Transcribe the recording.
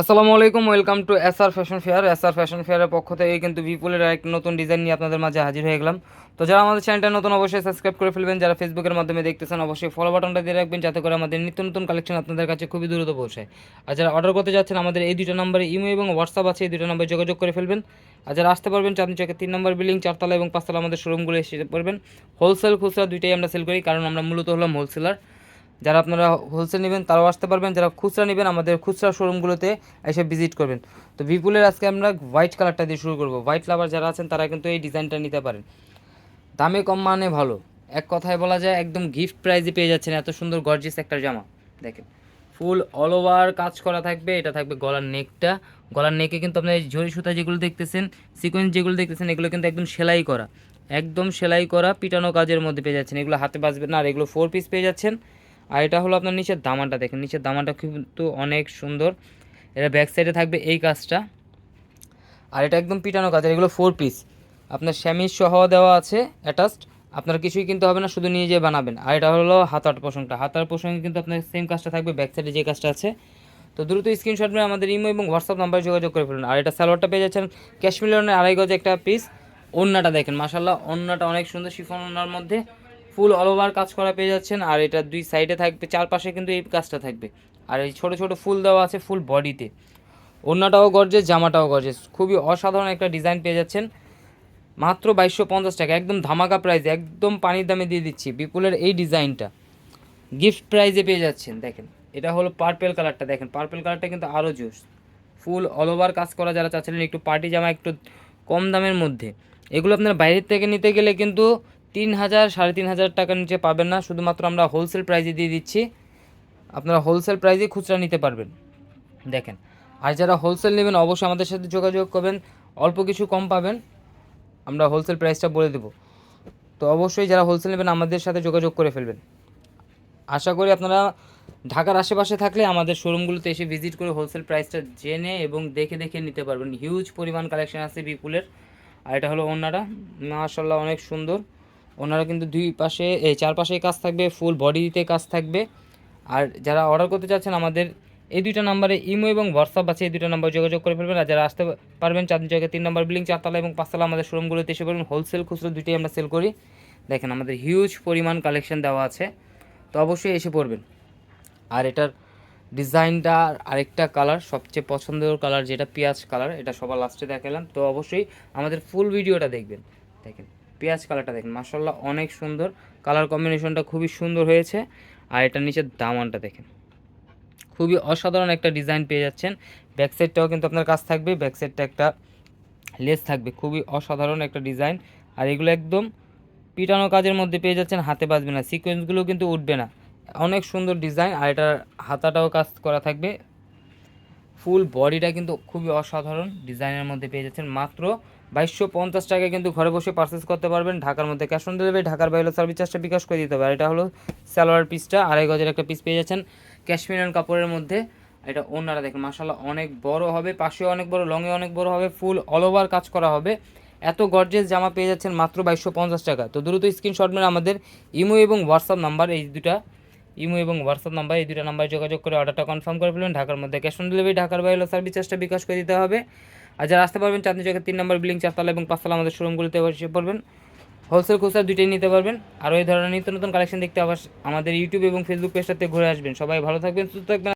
আসসালামু আলাইকুম, welcome to S R fashion fair. S R fashion ফেয়ারের পক্ষ থেকে কিন্তু বিপুলের এক নতুন ডিজাইন নিয়ে আপনাদের মাঝে হাজির হয়ে গেলাম। তো যারা আমাদের চ্যানেলটা নতুন, অবশ্যই সাবস্ক্রাইব করে ফেলবেন। যারা ফেসবুকের মাধ্যমে দেখতেছেন, অবশ্যই ফলো বাটনটা দিয়ে রাখবেন, যাতে করে আমাদের নিত্য নতুন কালেকশন আপনাদের কাছে খুবই দ্রুত পৌঁছায়। আর যারা অর্ডার করতে যাচ্ছেন, আমাদের এই দুটো নম্বরে ইমো এবং হোয়াটসঅ্যাপ আছে, এই দুটো নম্বরে যোগাযোগ করে ফেলবেন। আর যারা আসতে পারবেন, চাঁদনি চকে তিন নম্বর বিল্ডিং চারতলা এবং পাঁচতলা আমাদের শোরুমগুলো এসে পড়বেন। হোলসেল খুচরা দুইটাই আমরা সেল করি, কারণ আমরা মূলত হলাম হোলসেলার যারা আপনারা হোলসেল নেবেন, তারাও আসতে পারবেন। যারা খুচরা নেবেন, আমাদের খুচরা শোরুমগুলোতে এসে ভিজিট করবেন। তো বিপুলের আজকে আমরা হোয়াইট কালারটা দিয়ে শুরু করব। হোয়াইট লাভার যারা আছেন, তারা কিন্তু এই ডিজাইনটা নিতে পারেন। দামে কম মানে ভালো। এক কথায় বলা যায়, একদম গিফট প্রাইজে পেয়ে যাচ্ছেন এত সুন্দর গর্জিয়াস একটা জামা। দেখেন ফুল অল ওভার কাজ করা থাকবে, এটা থাকবে গলার নেকটা গলার নেকে কিন্তু আপনার এই ঝরি সুতা যেগুলো দেখতেছেন সিকোয়েন্স যেগুলো দেখতেছেন, এগুলো কিন্তু একদম সেলাই করা। একদম সেলাই করা, পিটানো কাজের মধ্যে পেয়ে যাচ্ছেন। এগুলো হাতে বাজবে না, আর এগুলো ফোর পিস পেয়ে যাচ্ছেন। আর এটা হলো আপনার নিচের দামাটা দেখেন, নিচের দামাটা কিন্তু অনেক সুন্দর। এটা ব্যাক সাইডে থাকবে এই কাজটা। আর এটা একদম পিটানো কাজ, এগুলো ফোর পিস আপনার শ্যামিজ সহ দেওয়া আছে অ্যাটাচড আপনার কিছুই কিনতে হবে না, শুধু নিয়ে যেয়ে বানাবেন। আর এটা হলো হাতার পোষণটা হাতার পোষণে কিন্তু আপনার সেম কাজটা থাকবে ব্যাক সাইডে যে কাজটা আছে। তো দ্রুত স্ক্রিনশট নিয়ে আমাদের ইমো এবং হোয়াটসঅ্যাপ নাম্বারে যোগাযোগ করে ফেলুন। আর এটা সালোয়ারটা পেয়ে যাচ্ছেন ক্যাশমিলনের আড়াই গজ একটা পিস ওন্নাটা দেখেন মাসাল্লাহ ওন্নাটা অনেক সুন্দর, শিফন ওন্নার মধ্যে। ফুল অল ওভার কাজ করা পেয়ে যাচ্ছেন, আর এটা দুই সাইডে থাকবে, চারপাশে কিন্তু এই কাজটা থাকবে। আর এই ছোট ছোট ফুল দেওয়া আছে ফুল বডিতে। ওড়নাটাও গর্জেস জামাটাও গর্জেস খুবই অসাধারণ একটা ডিজাইন পেয়ে যাচ্ছেন। মাত্র বাইশশো পঞ্চাশ টাকা, একদম ধামাকা প্রাইজে একদম পানির দামে দিয়ে দিচ্ছি। বিপুলের এই ডিজাইনটা গিফট প্রাইজে পেয়ে যাচ্ছেন, দেখেন। এটা হলো পার্পেল কালারটা দেখেন। পার্পেল কালারটা কিন্তু আরও জোস ফুল অল ওভার কাজ করা যারা চাচ্ছিলেন, একটু পার্টি জামা, একটু কম দামের মধ্যে। এগুলো আপনার বাইরের থেকে নিতে গেলে কিন্তু তিন হাজার সাড়ে তিন হাজার টাকার নিচে পাবেন না, শুধুমাত্র আমরা হোলসেল প্রাইজে দিয়ে দিচ্ছি। আপনারা হোলসেল প্রাইজে খুচরা নিতে পারবেন। দেখেন, আর যারা হোলসেল নেবেন, অবশ্যই আমাদের সাথে যোগাযোগ করবেন, অল্প কিছু কম পাবেন, আমরা হোলসেল প্রাইসটা বলে দেবো। তো অবশ্যই যারা হোলসেল নেবেন, আমাদের সাথে যোগাযোগ করে ফেলবেন। আশা করি আপনারা ঢাকার আশেপাশে থাকলে আমাদের শোরুমগুলোতে এসে ভিজিট করে হোলসেল প্রাইসটা জেনে এবং দেখে দেখে নিতে পারবেন। হিউজ পরিমাণ কালেকশন আছে বিপুলের আর এটা হলো ওনারা। মাশাল্লাহ অনেক সুন্দর। ওনারা কিন্তু দুই পাশে এই চারপাশে কাজ থাকবে ফুল বডিতে কাজ থাকবে। আর যারা অর্ডার করতে চাচ্ছেন আমাদের, এই দুইটা নাম্বারে ইমো এবং হোয়াটসঅ্যাপ আছে, এই দুইটা নাম্বার যোগাযোগ করে ফেলবেন। আর যারা আসতে পারবেন চাঁদনি চৌকে তিন নম্বর বিল্ডিং চারতলা এবং পাঁচতলা আমাদের শোরুমগুলোতে এসে পারবেন হোলসেল খুচরো দুইটাই আমরা সেল করি। দেখেন, আমাদের হিউজ পরিমাণ কালেকশন দেওয়া আছে। তো অবশ্যই এসে পড়বেন। আর এটার ডিজাইনটা আরেকটা কালার সবচেয়ে পছন্দের কালার যেটা, পেঁয়াজ কালার এটা সবার লাস্টে দেখালাম। তো অবশ্যই আমাদের ফুল ভিডিওটা দেখবেন। দেখেন। পেঁয়াজ কালারটা দেখেন মাসাল্লাহ অনেক সুন্দর। কালার কম্বিনেশনটা খুবই সুন্দর হয়েছে। আর এটার নিচের দামানটা দেখেন। খুবই অসাধারণ একটা ডিজাইন পেয়ে যাচ্ছেন। ব্যাক সাইডটাও কিন্তু আপনার কাছ থাকবে, ব্যাক সাইডটা একটা লেস থাকবে। খুবই অসাধারণ একটা ডিজাইন। আর এগুলো একদম পিটানো কাজের মধ্যে পেয়ে যাচ্ছেন, হাতে বাজবে না। সিকোয়েন্সগুলো কিন্তু উঠবে না। অনেক সুন্দর ডিজাইন। আর এটার হাতাটাও কাজ করা থাকবে। ফুল বডিটা কিন্তু খুবই অসাধারণ ডিজাইনের মধ্যে পেয়ে যাচ্ছেন। মাত্র বাইশশো পঞ্চাশ টাকায় কিন্তু ঘরে বসে পারচেস করতে পারবেন। ঢাকার মধ্যে ক্যাশ অন ডেলিভারি ঢাকার বাইরে সার্ভিস চার্জটা বিকাশ করে দিতে হবে। আর এটা হলো সালোয়ার পিসটা আড়াই গজের একটা পিস পেয়ে যাচ্ছেন ক্যাশমিরান কাপড়ের মধ্যে। এটা ওনারা দেখেন মাসাল্লাহ অনেক বড় হবে, পাশেও অনেক বড় লংয়ে অনেক বড় হবে ফুল অল ওভার কাজ করা হবে। এত গর্জেস জামা পেয়ে যাচ্ছেন মাত্র বাইশশো পঞ্চাশ টাকা তো দ্রুত স্ক্রিনশট মেরে আমাদের ইমো এবং হোয়াটসঅ্যাপ নাম্বার এই দুটা ইমো এবং হোয়াটসঅ্যাপ নাম্বার এই দুটো নাম্বারে যোগাযোগ করে অর্ডারটা কনফার্ম করে ফেলবেন ঢাকার মধ্যে ক্যাশ অন ডেলিভারি, ঢাকার বাইরে সার্ভিস চার্জটা বিকাশ করে দিতে হবে। আর যারা আসতে পারবেন, চাঁদনি চকের তিন নম্বর বিল্ডিং, চারতলা এবং পাঁচতলা আমাদের শোরুমগুলিতে এসে পড়বেন। হোলসেল খুচরা দুইটাই নিতে পারবেন। আর ওই ধরনের নিত্য নতুন কালেকশন দেখতে আবার আমাদের ইউটিউব এবং ফেসবুক পেজটাতে ঘুরে আসবেন। সবাই ভালো থাকবেন, সুস্থ থাকবেন।